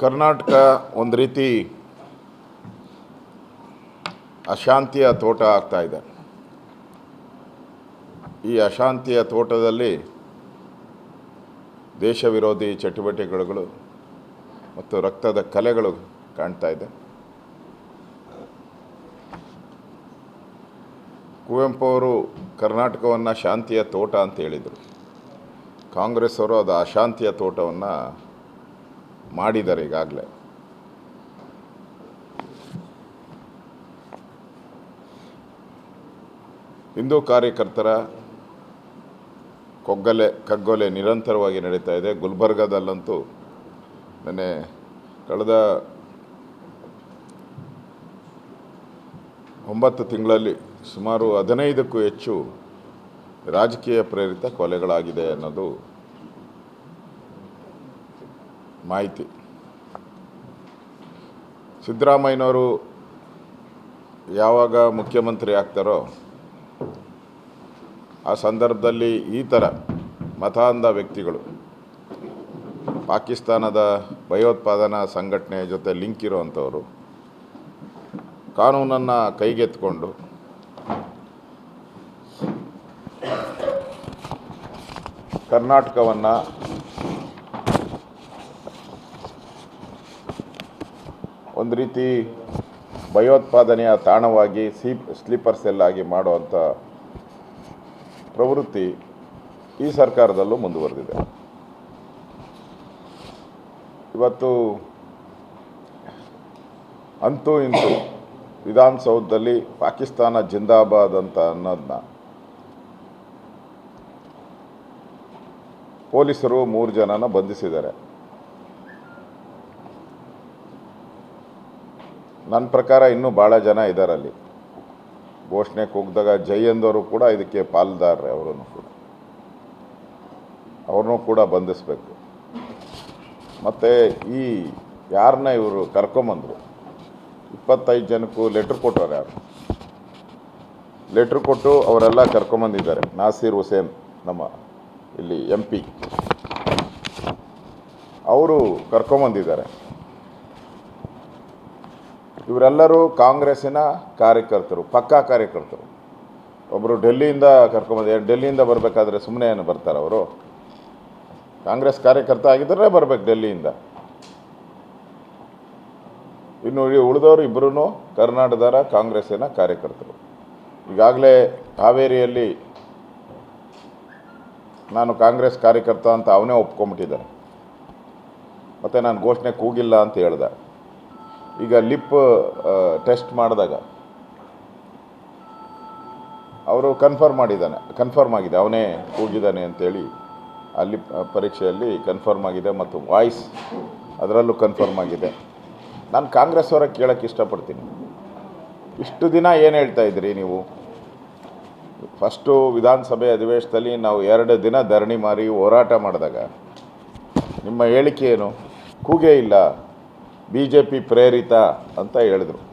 ಕರ್ನಾಟಕ ಒಂದು ರೀತಿ ಅಶಾಂತಿಯ ತೋಟ ಆಗ್ತಾ ಇದೆ. ಈ ಅಶಾಂತಿಯ ತೋಟದಲ್ಲಿ ದೇಶ ವಿರೋಧಿ ಚಟುವಟಿಕೆಗಳು ಮತ್ತು ರಕ್ತದ ಕಲೆಗಳು ಕಾಣ್ತಾ ಇದೆ. ಕುವೆಂಪು ಅವರು ಕರ್ನಾಟಕವನ್ನು ಶಾಂತಿಯ ತೋಟ ಅಂತ ಹೇಳಿದರು. ಕಾಂಗ್ರೆಸ್ ಅವರು ಅದು ಅಶಾಂತಿಯ ತೋಟವನ್ನು ಮಾಡಿದ್ದಾರೆ ಈಗಾಗಲೇ. ಹಿಂದೂ ಕಾರ್ಯಕರ್ತರ ಕೊಗ್ಗಲೆ, ಕಗ್ಗೊಲೆ ನಿರಂತರವಾಗಿ ನಡೀತಾ ಇದೆ. ಗುಲ್ಬರ್ಗಾದಲ್ಲಂತೂ ನೆನ್ನೆ ಕಳೆದ ಒಂಬತ್ತು ತಿಂಗಳಲ್ಲಿ ಸುಮಾರು ಹದಿನೈದಕ್ಕೂ ಹೆಚ್ಚು ರಾಜಕೀಯ ಪ್ರೇರಿತ ಕೊಲೆಗಳಾಗಿದೆ ಅನ್ನೋದು ಮಾಹಿತಿ. ಸಿದ್ದರಾಮಯ್ಯನವರು ಯಾವಾಗ ಮುಖ್ಯಮಂತ್ರಿ ಆಗ್ತಾರೋ ಆ ಸಂದರ್ಭದಲ್ಲಿ ಈ ಥರ ಮತಾಂಧ ವ್ಯಕ್ತಿಗಳು ಪಾಕಿಸ್ತಾನದ ಭಯೋತ್ಪಾದನಾ ಸಂಘಟನೆ ಜೊತೆ ಲಿಂಕ್ ಇರುವಂಥವರು ಕಾನೂನನ್ನು ಕೈಗೆತ್ಕೊಂಡು ಕರ್ನಾಟಕವನ್ನು ಒಂದು ರೀತಿ ಭಯೋತ್ಪಾದನೆಯ ತಾಣವಾಗಿ ಸೀ ಸ್ಲೀಪರ್ ಸೆಲ್ ಆಗಿ ಮಾಡುವಂಥ ಪ್ರವೃತ್ತಿ ಈ ಸರ್ಕಾರದಲ್ಲೂ ಮುಂದುವರೆದಿದೆ. ಇವತ್ತು ಅಂತೂ ಇಂತು ವಿಧಾನಸೌಧದಲ್ಲಿ ಪಾಕಿಸ್ತಾನ ಜಿಂದಾಬಾದ್ ಅಂತ ಅನ್ನೋದನ್ನ ಪೊಲೀಸರು ಮೂರು ಜನನ ಬಂಧಿಸಿದ್ದಾರೆ. ನನ್ನ ಪ್ರಕಾರ ಇನ್ನೂ ಭಾಳ ಜನ ಇದ್ದಾರೆ ಅಲ್ಲಿ ಘೋಷಣೆ ಕೂಗಿದಾಗ ಜೈ ಎಂದವರು ಕೂಡ ಇದಕ್ಕೆ ಪಾಲ್ದಾರ್ರೆ ಅವರನ್ನು ಕೂಡ. ಅವ್ರನ್ನೂ ಕೂಡ ಬಂಧಿಸಬೇಕು. ಮತ್ತು ಈ ಯಾರನ್ನ ಇವರು ಕರ್ಕೊಂಬಂದರು? ಇಪ್ಪತ್ತೈದು ಜನಕ್ಕೂ ಲೆಟ್ರ್ ಕೊಟ್ಟವ್ರು ಯಾರು? ಲೆಟ್ರ್ ಕೊಟ್ಟು ಅವರೆಲ್ಲ ಕರ್ಕೊಂಬಂದಿದ್ದಾರೆ. ನಾಸೀರ್ ಹುಸೇನ್ ನಮ್ಮ ಇಲ್ಲಿ ಎಂ ಪಿ ಅವರು ಕರ್ಕೊಂಬಂದಿದ್ದಾರೆ. ಇವರೆಲ್ಲರೂ ಕಾಂಗ್ರೆಸ್ಸಿನ ಕಾರ್ಯಕರ್ತರು, ಪಕ್ಕಾ ಕಾರ್ಯಕರ್ತರು. ಒಬ್ಬರು ಡೆಲ್ಲಿಯಿಂದ ಕರ್ಕೊಂಬಂದ ಡೆಲ್ಲಿಯಿಂದ ಬರಬೇಕಾದ್ರೆ ಸುಮ್ಮನೆ ಏನು ಬರ್ತಾರೆ ಅವರು? ಕಾಂಗ್ರೆಸ್ ಕಾರ್ಯಕರ್ತ ಆಗಿದ್ದರೆ ಬರ್ಬೇಕು ಡೆಲ್ಲಿಯಿಂದ. ಇನ್ನು ಉಳಿದವರು ಇಬ್ಬರೂ ಕರ್ನಾಟಕದ ಕಾಂಗ್ರೆಸ್ಸಿನ ಕಾರ್ಯಕರ್ತರು. ಈಗಾಗಲೇ ಹಾವೇರಿಯಲ್ಲಿ ನಾನು ಕಾಂಗ್ರೆಸ್ ಕಾರ್ಯಕರ್ತ ಅಂತ ಅವನೇ ಒಪ್ಕೊಂಬಿಟ್ಟಿದ್ದಾನೆ ಮತ್ತು ನಾನು ಘೋಷಣೆ ಕೂಗಿಲ್ಲ ಅಂತ ಹೇಳ್ದ. ಈಗ ಲಿಪ್ ಟೆಸ್ಟ್ ಮಾಡಿದಾಗ ಅವರು ಕನ್ಫರ್ಮ್ ಮಾಡಿದ್ದಾನೆ, ಕನ್ಫರ್ಮ್ ಆಗಿದೆ, ಅವನೇ ಕೂಗಿದ್ದಾನೆ ಅಂತೇಳಿ ಅಲ್ಲಿ ಪರೀಕ್ಷೆಯಲ್ಲಿ ಕನ್ಫರ್ಮ್ ಆಗಿದೆ ಮತ್ತು ವಾಯ್ಸ್ ಅದರಲ್ಲೂ ಕನ್ಫರ್ಮ್ ಆಗಿದೆ. ನಾನು ಕಾಂಗ್ರೆಸ್ ಅವರ ಕೇಳೋಕ್ಕೆ ಇಷ್ಟಪಡ್ತೀನಿ. ಇಷ್ಟು ದಿನ ಏನು ಹೇಳ್ತಾ ಇದ್ರಿ ನೀವು? ಫಸ್ಟು ವಿಧಾನಸಭೆ ಅಧಿವೇಶನದಲ್ಲಿ ನಾವು ಎರಡು ದಿನ ಧರಣಿ ಮಾರಿ ಹೋರಾಟ ಮಾಡಿದಾಗ ನಿಮ್ಮ ಹೇಳಿಕೆ ಏನು? ಕೂಗೇ ಇಲ್ಲ. ಬಿ ಜೆ ಪಿ ಪ್ರೇರಿತ ಅಂತ ಹೇಳಿದರು.